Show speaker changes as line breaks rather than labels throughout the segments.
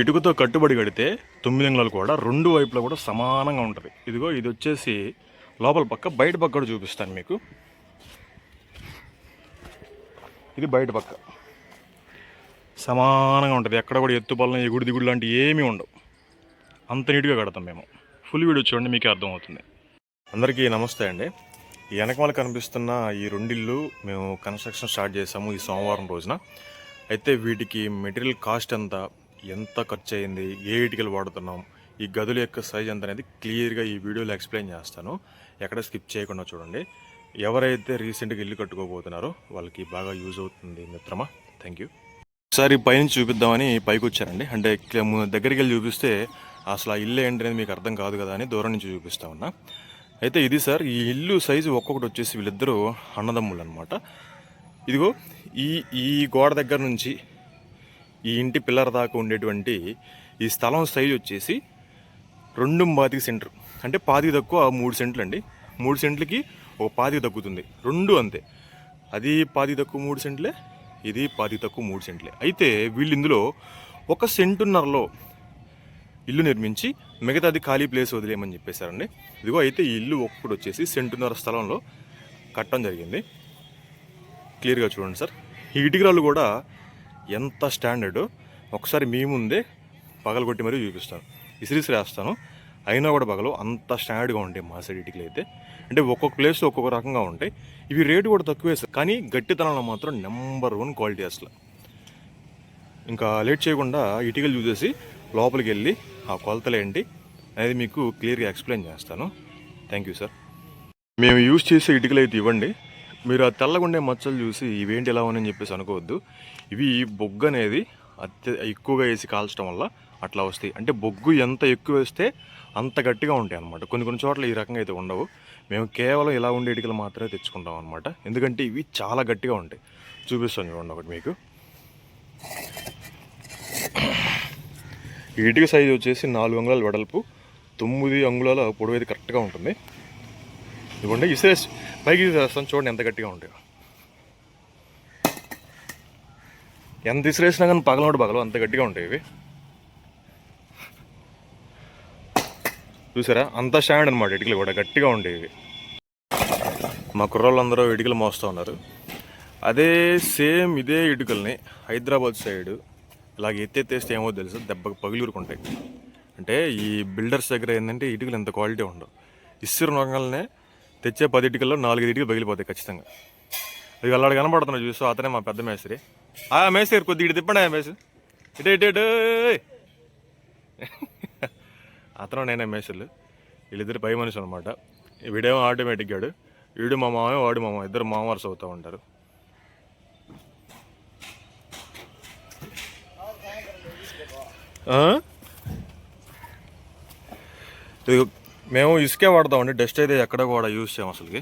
ఇటుకతో కట్టుబడి కడితే తొమ్మిది అంగుళాలు కూడా రెండు వైపులా కూడా సమానంగా ఉంటుంది. ఇదిగో ఇది వచ్చేసి లోపల పక్క బయట పక్క కూడా చూపిస్తాను మీకు. ఇది బయట పక్క. సమానంగా ఉంటుంది. ఎక్కడ కూడా ఎత్తుపల్లం ఎగుడు దిగుడు లాంటివి ఏమీ ఉండవు. అంత నీట్గా కడతాం మేము. ఫుల్ వీడియో చూడండి మీకే అర్థమవుతుంది. అందరికీ నమస్తే అండి. ఈ వెనకమాల కనిపిస్తున్న ఈ రెండిళ్ళు మేము కన్స్ట్రక్షన్ స్టార్ట్ చేసాము ఈ సోమవారం రోజున. అయితే వీటికి మెటీరియల్ కాస్ట్ ఎంత? ఎంత ఖర్చు అయింది ఏ ఇటుకలు వాడుతున్నాం ఈ గదుల యొక్క సైజ్ ఎంత అనేది క్లియర్గా ఈ వీడియోలో ఎక్స్ప్లెయిన్ చేస్తాను. ఎక్కడ స్కిప్ చేయకుండా చూడండి. ఎవరైతే రీసెంట్గా ఇల్లు కట్టుకోబోతున్నారో వాళ్ళకి బాగా యూజ్ అవుతుంది మిత్రమా. థ్యాంక్ యూ ఒకసారి పైనుంచి చూపిద్దామని పైకి వచ్చారండి అంటే దగ్గరికి వెళ్ళి చూపిస్తే అసలు ఆ ఇల్లు ఏంటి అనేది మీకు అర్థం కాదు కదా అని దూరం నుంచి చూపిస్తా ఉన్నా. అయితే ఇది సార్ ఈ ఇల్లు సైజు ఒక్కొక్కటి వచ్చేసి వీళ్ళిద్దరూ అన్నదమ్ములు అనమాట ఇదిగో ఈ ఈ గోడ దగ్గర నుంచి ఈ ఇంటి పిల్లర్ దాకా ఉండేటువంటి ఈ స్థలం సైజ్ వచ్చేసి రెండు పాతిక సెంటర్. అంటే పాతి తక్కువ మూడు సెంట్లు అండి. మూడు సెంట్లకి ఒక పాతిక తగ్గుతుంది. రెండు అంతే. అది పాతి తక్కువ మూడు సెంట్లే ఇది పాతి తక్కువ మూడు సెంట్లే. అయితే వీళ్ళు ఇందులో ఒక సెంటున్నరలో ఇల్లు నిర్మించి మిగతాది ఖాళీ ప్లేస్ వదిలేయమని చెప్పేశారండి. ఇదిగో అయితే ఈ ఇల్లు ఒక్కడు వచ్చేసి సెంటున్నర స్థలంలో కట్టడం జరిగింది. క్లియర్గా చూడండి సార్. ఈ ఇటుకరాలు కూడా ఎంత స్టాండర్డ్? ఒకసారి మీ ముందే పగలగొట్టి మరీ చూపిస్తాను. ఇసిరిసి వేస్తాను అయినా కూడా పగలు అంత స్టాండర్డ్గా ఉంటాయి మా సైడ్ ఇటుకలు అయితే. అంటే ఒక్కొక్క ప్లేస్ ఒక్కొక్క రకంగా ఉంటాయి. ఇవి రేటు కూడా తక్కువే సార్. కానీ గట్టితనంలో మాత్రం నెంబర్ వన్ క్వాలిటీ అసలు. ఇంకా లేట్ చేయకుండా ఇటుకలు చూసేసి లోపలికి వెళ్ళి ఆ కొలతలు ఏంటి అనేది మీకు క్లియర్గా ఎక్స్ప్లెయిన్ చేస్తాను. Thank you sir. మేము యూజ్ చేసే ఇటుకలు అయితే ఇవ్వండి. మీరు ఆ తెల్లగుండే మచ్చలు చూసి ఇవేంటి ఎలా ఉన్నాయని చెప్పేసి అనుకోవద్దు. ఇవి బొగ్గు అనేది అత్య ఎక్కువగా వేసి కాల్చడం వల్ల అట్లా వస్తాయి. అంటే బొగ్గు ఎంత ఎక్కువ వేస్తే అంత గట్టిగా ఉంటాయి అనమాట కొన్ని కొన్ని చోట్ల ఈ రకంగా అయితే ఉండవు. మేము కేవలం ఇలా ఉండే ఇటుకలు మాత్రమే తెచ్చుకుంటాం అనమాట ఎందుకంటే ఇవి చాలా గట్టిగా ఉంటాయి. చూపిస్తాను చూడండి ఒకటి మీకు. ఈ ఇటుక సైజు వచ్చేసి నాలుగు అంగుళాల వెడల్పు తొమ్మిది అంగుళాల పొడవు అయితే కరెక్ట్గా ఉంటుంది. ఇదిగోండి ఇసేస్ పైకి తీసేస్తాను చూడండి ఎంత గట్టిగా ఉంటాయో. ఎంత ఇసిరేసినా కానీ పగలనోడు పగలు అంత గట్టిగా ఉంటాయి ఇవి. చూసారా? అంత స్టాండ్ అనమాట ఇటుకలు కూడా. గట్టిగా ఉండేవి మా కుర్రోళ్ళందరూ ఇటుకలు మోస్తూ ఉన్నారు. అదే సేమ్ ఇదే ఇటుకల్ని హైదరాబాద్ సైడ్ ఇలాగ ఎత్తేస్తే ఏమో తెలుసు. దెబ్బకి పగిలిరుకుంటాయి. అంటే ఈ బిల్డర్స్ దగ్గర ఏంటంటే ఇటుకలు ఎంత క్వాలిటీ ఉండవు. ఇసురు నొంగల్నే తెచ్చే పది ఇటుకల్లో నాలుగు ఇటుకలు పగిలిపోతాయి ఖచ్చితంగా. అది అల్లాడు కనబడుతున్నా చూసు అతనే మా పెద్ద మేస్త్రి. ఆ మేస్త్రి కొద్ది ఇటు తిప్పండి ఆ మేస్త్రి. ఇటు ఇటు ఇటు అతను నేనే మేస్త్రులు. వీళ్ళిద్దరు పై మనిషి అనమాట వీడేమో ఆటోమేటిక్ గాడు. వీడు మా మామ వాడు మామ ఇద్దరు మామవర్స్ అవుతూ ఉంటారు. ఇది మేము ఇసుకే వాడతామండి డస్ట్ అయితే ఎక్కడ కూడా యూజ్ చేయం అసలుకి.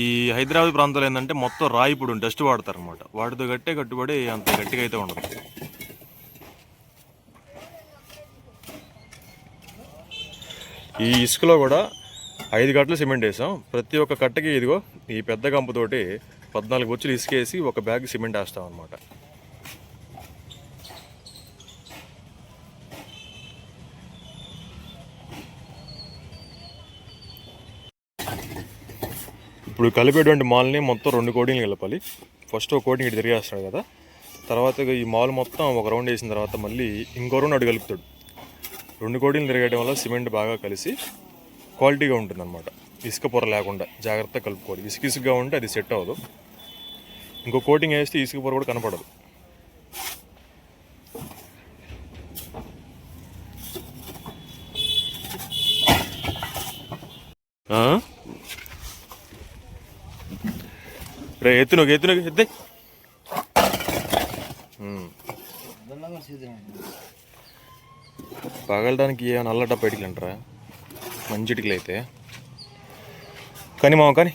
ఈ హైదరాబాద్ ప్రాంతాలు ఏంటంటే మొత్తం రాయి పొడి డస్ట్ వాడతారు అనమాట వాటితో గట్టే కట్టుబడి అంత గట్టిగా అయితే ఉండదు. ఈ ఇసుకలో కూడా ఐదు కట్టలు సిమెంట్ వేసాం. ప్రతి ఒక్క కట్టకి ఇదిగో ఈ పెద్ద గంపతోటి పద్నాలుగు బొచ్చులు ఇసుకేసి ఒక బ్యాగ్ సిమెంట్ వేస్తాం అనమాట ఇప్పుడు కలిపేటువంటి మాల్ని మొత్తం రెండు కోటింగ్లు కలపాలి. ఫస్ట్ ఒక కోటింగ్ ఇటు తిరిగేస్తాడు కదా. తర్వాత ఈ మాల్ మొత్తం ఒక రౌండ్ వేసిన తర్వాత మళ్ళీ ఇంకో రౌండ్ అటు కలుపుతాడు. రెండు కోటింగ్లు తిరగడం వల్ల సిమెంట్ బాగా కలిసి క్వాలిటీగా ఉంటుంది అనమాట ఇసుక పొర లేకుండా జాగ్రత్తగా కలుపుకోవాలి. ఇసుక ఇసుకగా ఉంటే అది సెట్ అవ్వదు. ఇంకో కోటింగ్ వేస్తే ఇసుక పొర కూడా కనపడదు. ఆ? రే ఎత్తును ఎత్తును ఎత్తే పగలడానికి ఏ నల్లట బయటికి అంటారా? మంచి ఇటుకలు అయితే. కానీ మామ కానీ.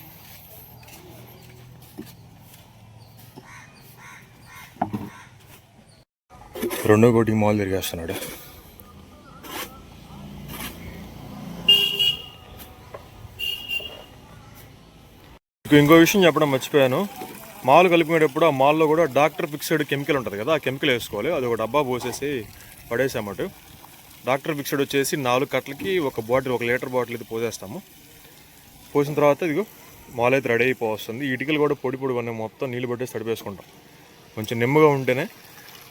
రెండో కోటికి మాల్ తిరిగేస్తున్నాడు. మీకు ఇంకో విషయం చెప్పడం మర్చిపోయాను. మాల్ కలిపినప్పుడు ఆ మాల్లో కూడా డాక్టర్ ఫిక్స్డ్ కెమికల్ ఉంటుంది కదా ఆ కెమికల్ వేసుకోవాలి. అది ఒక డబ్బా పోసేసి పడేసామటు డాక్టర్ ఫిక్స్డ్ వచ్చేసి నాలుగు కట్టలకి ఒక బాటిల్ ఒక లీటర్ బాటిల్ అయితే పోసేస్తాము. పోసిన తర్వాత ఇదిగో మాల్ అయితే రెడీ అయిపోతుంది ఇటుకలు కూడా పొడి పొడి ఉన్నాయి. మొత్తం నీళ్ళు పట్టేసి తడిపేసుకుంటాం. కొంచెం నిమ్మగా ఉంటేనే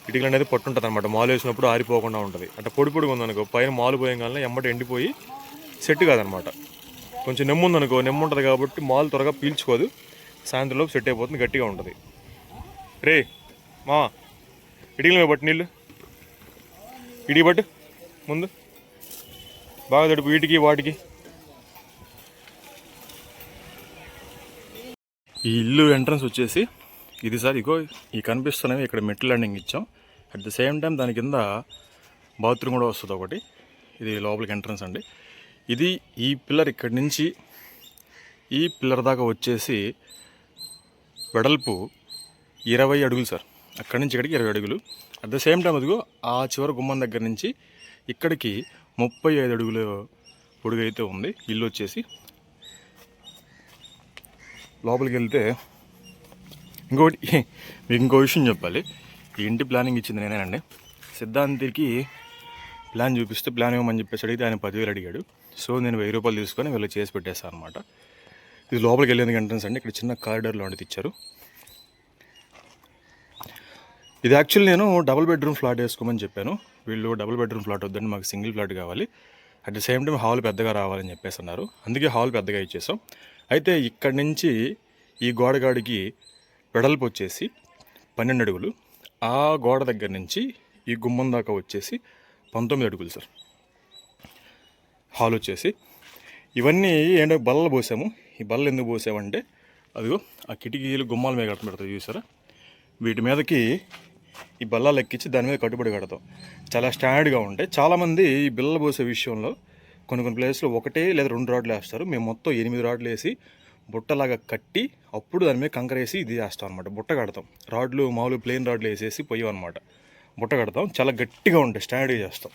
ఇటుకలు అనేది పట్టుంటుంది అనమాట మాలు వేసినప్పుడు ఆరిపోకుండా ఉంటుంది. అంటే పొడి పొడిగా ఉందనుకో పైన మాలు పోయంగానే ఎమ్మట ఎండిపోయి సెట్ కాదనమాట కొంచెం నెమ్ము ఉందనుకో నెమ్ము ఉంటుంది కాబట్టి మాల్ త్వరగా పీల్చుకోదు. సాయంత్రంలోపు సెట్ అయిపోతుంది గట్టిగా ఉంటుంది. రే మా ఇటుకల పట్టు నీళ్ళు. ఇడి పట్టు ముందు. బాగా తడుపు వీటికి వాటికి. ఈ ఇల్లు ఎంట్రన్స్ వచ్చేసి ఇది సార్ ఇగో ఈ కనిపిస్తున్నవి ఇక్కడ మెట్ల ల్యాండింగ్ ఇచ్చాం. అట్ ద సేమ్ టైం దాని కింద బాత్రూమ్ కూడా వస్తుంది ఒకటి. ఇది లోపలికి ఎంట్రన్స్ అండి. ఇది ఈ పిల్లర్ ఇక్కడి నుంచి ఈ పిల్లర్ దాకా వచ్చేసి వెడల్పు ఇరవై అడుగులు సార్. అక్కడి నుంచి ఇక్కడికి ఇరవై అడుగులు. అట్ ద సేమ్ టైం అదిగో ఆ చివరి గుమ్మం దగ్గర నుంచి ఇక్కడికి ముప్పై ఐదు అడుగులు పొడుగైతే ఉంది. ఇల్లు వచ్చేసి లోపలికి వెళ్తే ఇంకోటి మీకు ఇంకో విషయం చెప్పాలి. ఈ ఇంటి ప్లానింగ్ ఇచ్చింది నేనేనండి. సిద్ధాంతికి ప్లాన్ చూపిస్తే ప్లాన్ ఇవ్వమని చెప్పేసి అడిగితే ఆయన పదివేలు అడిగాడు. సో నేను వెయ్యి రూపాయలు తీసుకొని వీళ్ళు చేసి పెట్టేస్తాను అనమాట ఇది లోపలికి వెళ్ళేందుకు ఎంట్రన్స్ అండి. ఇక్కడ చిన్న కారిడార్ లాంటిది ఇచ్చారు. ఇది యాక్చువల్లీ నేను డబుల్ బెడ్రూమ్ ఫ్లాట్ వేసుకోమని చెప్పాను. వీళ్ళు డబుల్ బెడ్రూమ్ ఫ్లాట్ వద్దండి మాకు సింగిల్ ఫ్లాట్ కావాలి. At the same time hall పెద్దగా రావాలని చెప్పేసి అన్నారు. అందుకే హాల్ పెద్దగా ఇచ్చేసాం. అయితే ఇక్కడి నుంచి ఈ గోడగాడికి వెడల్పు వచ్చేసి పన్నెండు అడుగులు. ఆ గోడ దగ్గర నుంచి ఈ గుమ్మం దాకా వచ్చేసి పంతొమ్మిది అడుగులు సార్ హాల్ వచ్చేసి ఇవన్నీ ఏంటో బల్లలు పోసాము. ఈ బల్లలు ఎందుకు పోసామంటే అదిగో ఆ కిటికీలు గుమ్మాల మీద కట్ట పెడతాయి చూసారా? వీటి మీదకి ఈ బల్లాలు ఎక్కించి దాని మీద కట్టుబడి కడతాం. చాలా స్టాండర్డ్గా ఉంటాయి. చాలామంది ఈ బిల్లలు పోసే విషయంలో కొన్ని కొన్ని ప్లేస్లో ఒకటే లేదా రెండు రాడ్లు వేస్తారు. మేము మొత్తం ఎనిమిది రాడ్లు వేసి బుట్టలాగా కట్టి అప్పుడు దాని మీద కంకర వేసి ఇది వేస్తాం అనమాట బుట్ట కడతాం. రాడ్లు మామూలు ప్లెయిన్ రాడ్లు వేసేసి పొయ్యి అనమాట బుట్ట కడతాం. చాలా గట్టిగా ఉంటాయి. స్టాండర్డ్గా చేస్తాం.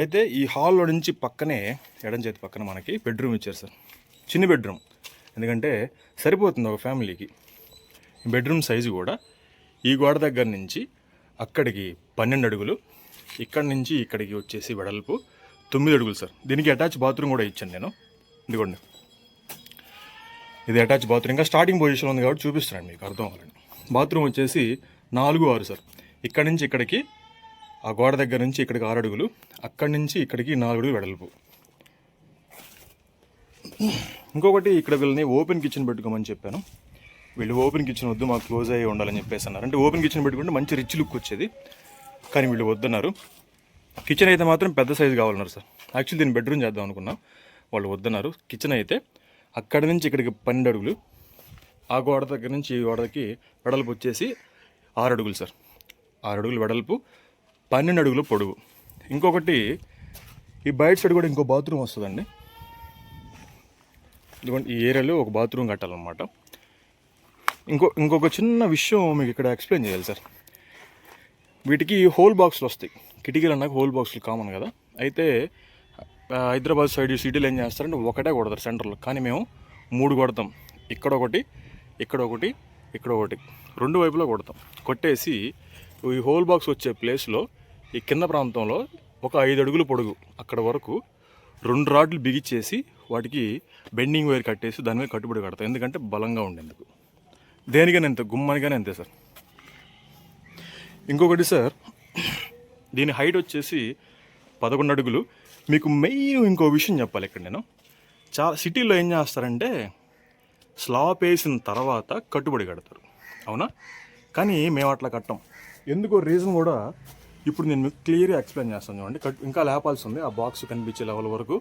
అయితే ఈ హాల్లో నుంచి పక్కనే ఎడం చేతి పక్కన మనకి బెడ్రూమ్ ఇచ్చారు సార్. చిన్న బెడ్రూమ్. ఎందుకంటే సరిపోతుంది ఒక ఫ్యామిలీకి. బెడ్రూమ్ సైజు కూడా ఈ గోడ దగ్గర నుంచి అక్కడికి పన్నెండు అడుగులు ఇక్కడి నుంచి ఇక్కడికి వచ్చేసి వెడల్పు తొమ్మిది అడుగులు సార్. దీనికి అటాచ్ బాత్రూమ్ కూడా ఇచ్చాను నేను. ఇదిగోండి. ఇది అటాచ్ బాత్రూమ్. ఇంకా స్టార్టింగ్ పొజిషన్ ఉంది కాబట్టి చూపిస్తున్నాను మీకు అర్థం అవ్వాలని. బాత్రూమ్ వచ్చేసి నాలుగు ఆరు సార్. ఇక్కడి నుంచి ఇక్కడికి ఆ గోడ దగ్గర నుంచి ఇక్కడికి ఆరు అడుగులు అక్కడి నుంచి ఇక్కడికి నాలుగు అడుగులు వెడల్పు. ఇంకొకటి ఇక్కడ వీళ్ళని ఓపెన్ కిచెన్ పెట్టుకోమని చెప్పాను. వీళ్ళు ఓపెన్ కిచెన్ వద్దు మాకు క్లోజ్ అయ్యి ఉండాలని చెప్పేసి అన్నారు. అంటే ఓపెన్ కిచెన్ పెట్టుకుంటే మంచి రిచ్ లుక్ వచ్చేది. కానీ వీళ్ళు వద్దన్నారు. కిచెన్ అయితే మాత్రం పెద్ద సైజు కావాలన్నారు సార్. యాక్చువల్లీ దీన్ని బెడ్రూమ్ చేద్దాం అనుకున్నాం. వాళ్ళు వద్దన్నారు. కిచెన్ అయితే అక్కడి నుంచి ఇక్కడికి పన్నెండు అడుగులు ఆ గోడ దగ్గర నుంచి ఈ గోడకి వెడల్పు వచ్చేసి ఆరు అడుగులు సార్. ఆరు అడుగులు వెడల్పు. పన్నెండు అడుగులు పొడుగు ఇంకొకటి ఈ బయట సైడ్ కూడా ఇంకో బాత్రూమ్ వస్తుందండి. ఎందుకంటే ఈ ఏరియాలో ఒక బాత్రూమ్ కట్టాలన్నమాట. ఇంకో ఇంకొక చిన్న విషయం మీకు ఇక్కడ ఎక్స్ప్లెయిన్ చేయాలి సార్. వీటికి హోల్ బాక్స్లు వస్తాయి. కిటికీలు అన్నాక హోల్ బాక్స్లు కామన్ కదా. అయితే హైదరాబాద్ సైడ్ సిటీలో ఏం చేస్తారంటే ఒకటే కొడతారు సెంటర్లో. కానీ మేము మూడు కొడతాం. ఇక్కడ ఒకటి ఇక్కడ ఒకటి ఇక్కడ ఒకటి. రెండు వైపులా కొడతాం. కొట్టేసి ఈ హోల్ బాక్స్ వచ్చే ప్లేస్లో ఈ కింద ప్రాంతంలో ఒక ఐదు అడుగులు పొడుగు అక్కడ వరకు రెండు రాడ్లు బిగిచ్చేసి వాటికి బెండింగ్ వైర్ కట్టేసి దాని మీద కట్టుబడి కడతాం ఎందుకంటే బలంగా ఉండేందుకు. దేనికైనా ఎంత గుమ్మానికైనా అంతే సార్? ఇంకొకటి సార్ దీని హైట్ వచ్చేసి పదకొండు అడుగులు. మీకు మెయిన్ ఇంకో విషయం చెప్పాలి ఇక్కడ నేను. చాలా సిటీలో ఏం చేస్తారంటే స్లాబ్ వేసిన తర్వాత కట్టుబడి కడతారు. అవునా? కానీ మేము అట్లా కట్టం. ఎందుకో రీజన్ కూడా ఇప్పుడు నేను మీకు క్లియర్గా ఎక్స్ప్లెయిన్ చేస్తాను చూడండి. కట్ ఇంకా లేపాల్సి ఉంది ఆ బాక్స్ కనిపించే లెవెల్ వరకు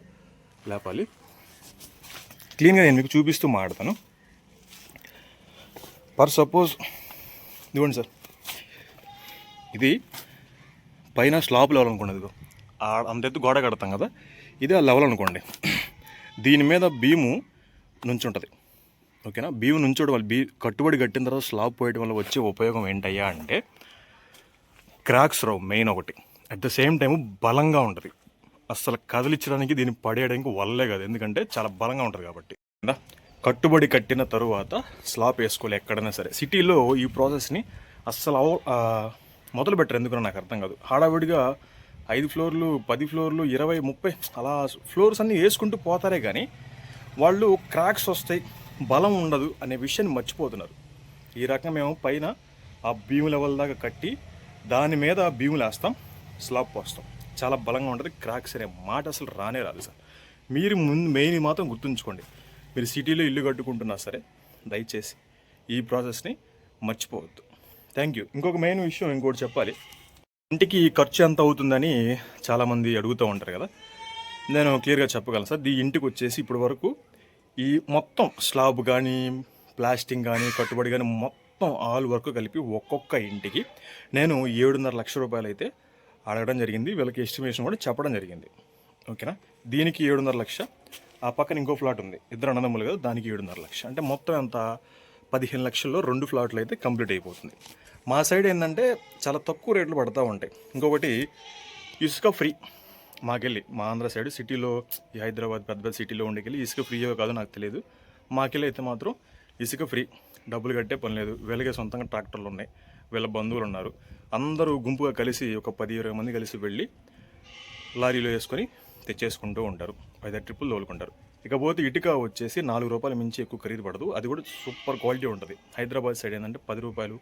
లేపాలి. క్లీన్గా నేను మీకు చూపిస్తూ మాట్లాడతాను. ఫర్ సపోజ్ ఇదిగోండి సార్. ఇది పైన స్లాబ్ లెవెల్ అనుకోండి ఇదిగో. అంతెత్తు గోడ కడతాం కదా. ఇది ఆ లెవెల్ అనుకోండి. దీని మీద భీము నుంచి ఉంటుంది ఓకేనా భీము నుంచోడు వల్ల బీ కట్టుబడి కట్టిన తర్వాత స్లాబ్ పోయడం వల్ల వచ్చే ఉపయోగం ఏంటయ్యా అంటే క్రాక్స్ రావు మెయిన్ ఒకటి. అట్ ద సేమ్ టైం బలంగా ఉంటుంది. అసలు కదిలించడానికి దీన్ని పడేయడానికి వల్లే కాదు. ఎందుకంటే చాలా బలంగా ఉంటుంది కాబట్టి. కట్టుబడి కట్టిన తరువాత స్లాప్ వేసుకోవాలి ఎక్కడైనా సరే. సిటీలో ఈ ప్రాసెస్ని అస్సలు అవ మొదలు పెట్టరు ఎందుకో నాకు అర్థం కాదు. హడావిడిగా ఐదు ఫ్లోర్లు పది ఫ్లోర్లు ఇరవై ముప్పై అలా ఫ్లోర్స్ అన్నీ వేసుకుంటూ పోతారే కానీ వాళ్ళు క్రాక్స్ వస్తాయి బలం ఉండదు అనే విషయాన్ని మర్చిపోతున్నారు. ఈ రకం మేము పైన ఆ భీము లెవెల్ దాకా కట్టి దాని మీద భీములు వేస్తాం స్లాబ్ పోస్తాం. చాలా బలంగా ఉంటుంది క్రాక్స్ అనే మాట అసలు రానే రాదు సార్. మీరు ముందు మెయిన్ మాత్రం గుర్తుంచుకోండి. మీరు సిటీలో ఇల్లు కట్టుకుంటున్నా సరే దయచేసి ఈ ప్రాసెస్ని మర్చిపోవద్దు. Thank you. ఇంకొక మెయిన్ విషయం ఇంకోటి చెప్పాలి. ఇంటికి ఖర్చు ఎంత అవుతుందని చాలామంది అడుగుతూ ఉంటారు కదా. నేను క్లియర్గా చెప్పగలను సార్. ఈ ఇంటికి వచ్చేసి ఇప్పటి వరకు ఈ మొత్తం స్లాబ్ కానీ ప్లాస్టింగ్ కానీ కట్టుబడి కానీ మొత్తం మొత్తం ఆల్ వర్క్ కలిపి ఒక్కొక్క ఇంటికి నేను ఏడున్నర లక్ష రూపాయలు అయితే అడగడం జరిగింది. వీళ్ళకి ఎస్టిమేషన్ కూడా చెప్పడం జరిగింది. ఓకేనా? దీనికి ఏడున్నర లక్ష. ఆ పక్కన ఇంకో ఫ్లాట్ ఉంది. ఇద్దరు అన్నదమ్ములు కదా దానికి ఏడున్నర లక్ష. అంటే మొత్తం ఎంత? పదిహేను లక్షల్లో రెండు ఫ్లాట్లు అయితే కంప్లీట్ అయిపోతుంది. మా సైడ్ ఏంటంటే చాలా తక్కువ రేట్లు పడతా ఉంటాయి. ఇంకొకటి ఇసుక ఫ్రీ. మాకెళ్ళి మా ఆంధ్ర సైడ్ సిటీలో ఈ హైదరాబాద్ పెద్ద పెద్ద సిటీలో ఉండేకెళ్ళి ఇసుక ఫ్రీయో కాదో నాకు తెలియదు. మాకెళ్ళి అయితే మాత్రం ఇసుక ఫ్రీ. డబ్బులు కట్టే పని లేదు. వీళ్ళకే సొంతంగా ట్రాక్టర్లు ఉన్నాయి. వీళ్ళ బంధువులు ఉన్నారు. అందరూ గుంపుగా కలిసి ఒక పది ఇరవై మంది కలిసి వెళ్ళి లారీలో వేసుకొని తెచ్చేసుకుంటూ ఉంటారు. ఐదు ట్రిప్పులు తోలుకుంటారు. ఇకపోతే ఇటుక వచ్చేసి నాలుగు రూపాయలు మించి ఎక్కువ ఖరీదు పడదు. అది కూడా సూపర్ క్వాలిటీ ఉంటుంది. హైదరాబాద్ సైడ్ ఏంటంటే పది రూపాయలు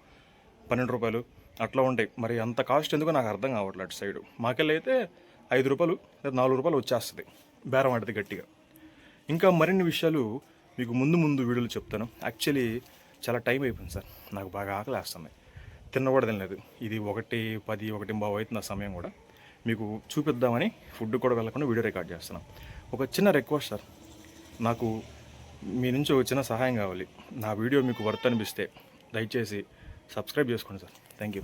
పన్నెండు రూపాయలు అట్లా ఉంటాయి. మరి అంత కాస్ట్ ఎందుకో నాకు అర్థం కావట్లేదు అటు సైడు. మాకెళ్ళి అయితే ఐదు రూపాయలు లేదా నాలుగు రూపాయలు వచ్చేస్తుంది. బేరం ఆడితే గట్టిగా. ఇంకా మరిన్ని విషయాలు మీకు ముందు ముందు వీడియోలు చెప్తాను. యాక్చువల్లీ చాలా టైం అయిపోయింది సార్. నాకు బాగా ఆకలి వేస్తుంది తిన్న కూడా తినలేదు. ఇది ఒకటి పది ఒకటి బావు అవుతుంది ఆ సమయం కూడా. మీకు చూపిద్దామని ఫుడ్ కూడా వెళ్ళకుండా వీడియో రికార్డ్ చేస్తున్నాం. ఒక చిన్న రిక్వెస్ట్ సార్. నాకు మీ నుంచి ఒక చిన్న సహాయం కావాలి. నా వీడియో మీకు వర్త్ అనిపిస్తే దయచేసి సబ్స్క్రైబ్ చేసుకోండి సార్. Thank you.